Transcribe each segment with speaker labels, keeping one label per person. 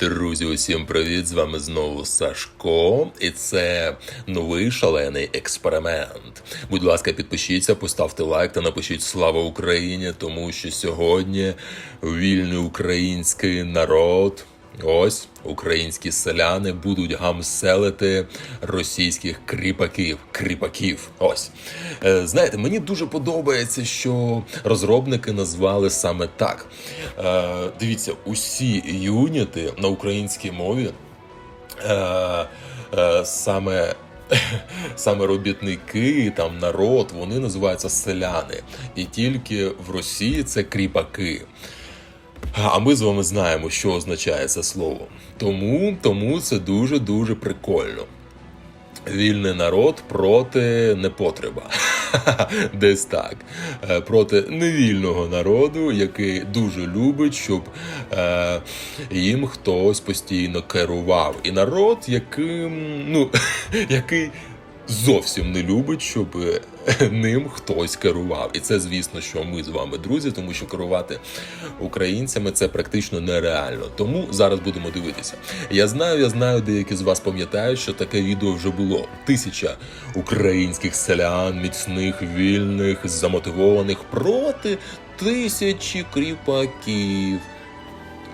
Speaker 1: Друзі, усім привіт! З вами знову Сашко, і це новий шалений експеримент. Будь ласка, підпишіться, поставте лайк та напишіть Слава Україні, тому що сьогодні вільний український народ. Ось українські селяни будуть гамселити російських кріпаків. Кріпаків. Ось Е, знаєте, мені дуже подобається, що розробники назвали саме так. Е, дивіться, усі юніти на українській мові е, саме. Саме робітники, там народ, вони називаються селяни. І тільки в Росії це кріпаки. А ми з вами знаємо, що означає це слово. Тому, тому це дуже-дуже прикольно. Вільний народ проти непотреба. Десь так. Е, Проти невільного народу, який дуже любить, щоб е, їм хтось постійно керував. І народ, яким, ну, який зовсім не любить, щоб е, ним хтось керував. І це, звісно, що ми з вами друзі, тому що керувати українцями це практично нереально. Тому зараз будемо дивитися. Я знаю, я знаю, деякі з вас пам'ятають, що таке відео вже було. Тисяча українських селян, міцних, вільних, замотивованих проти тисячі кріпаків.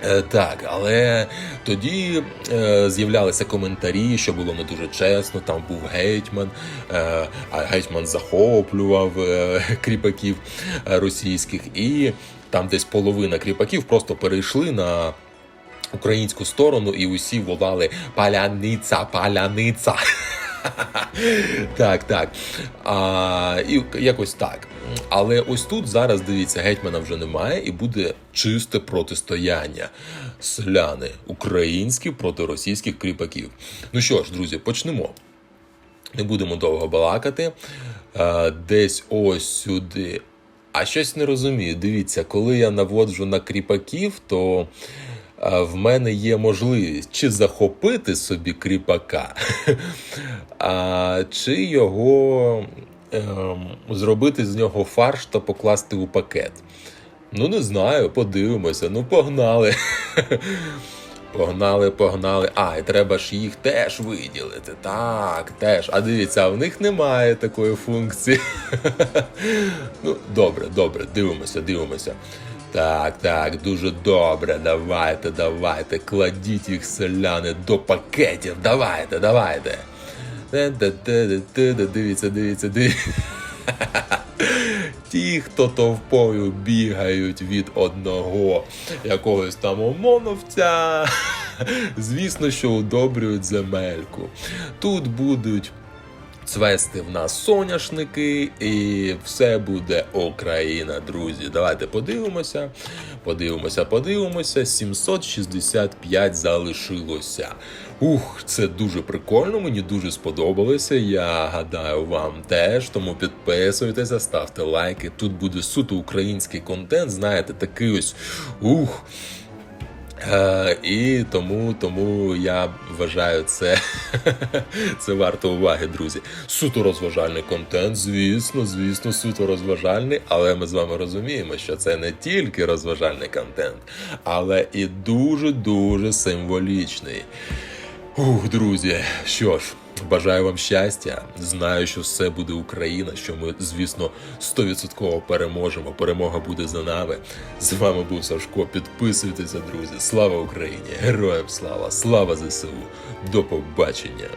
Speaker 1: Е, Так, але тоді е, з'являлися коментарі, що було не дуже чесно. Там був гетьман, е, а гетьман захоплював е, кріпаків російських, і там десь половина кріпаків просто перейшли на українську сторону, і усі волали паляниця, паляниця. Так, так. А, і якось так. Але ось тут зараз дивіться, гетьмана вже немає, і буде чисте протистояння. Селяни українські проти російських кріпаків. Ну що ж, друзі, почнемо. Не будемо довго балакати. А, десь ось сюди. А щось не розумію. Дивіться, коли я наводжу на кріпаків, то в мене є можливість чи захопити собі кріпака, а, чи його ем, зробити з нього фарш та покласти у пакет. Ну, не знаю, подивимося. Ну, погнали. Погнали, погнали. А, і треба ж їх теж виділити. Так, теж. А дивіться, в них немає такої функції. Ну, добре, добре, дивимося, дивимося. Так, так, дуже добре. Давайте, давайте. Кладіть їх селяни до пакетів. Давайте, давайте. Дивіться, дивіться, дивіться. Ті, хто товпою бігають від одного якогось там ОМОНовця, звісно, що удобрюють земельку. Тут будуть цвести в нас соняшники, і все буде Україна, друзі. Давайте подивимося. Подивимося, подивимося. 765 залишилося. Ух, це дуже прикольно, мені дуже сподобалося. Я гадаю, вам теж. Тому підписуйтеся, ставте лайки. Тут буде суто український контент. Знаєте, такий ось ух. Е, і тому, тому я вважаю це, це варто уваги, друзі. Суто розважальний контент, звісно, звісно, суто розважальний, але ми з вами розуміємо, що це не тільки розважальний контент, але і дуже-дуже символічний. Ух, друзі, що ж, бажаю вам щастя. Знаю, що все буде Україна, що ми, звісно, 100% переможемо. Перемога буде за нами. З вами був Сашко. Підписуйтеся, друзі. Слава Україні! Героям слава! Слава ЗСУ! До побачення!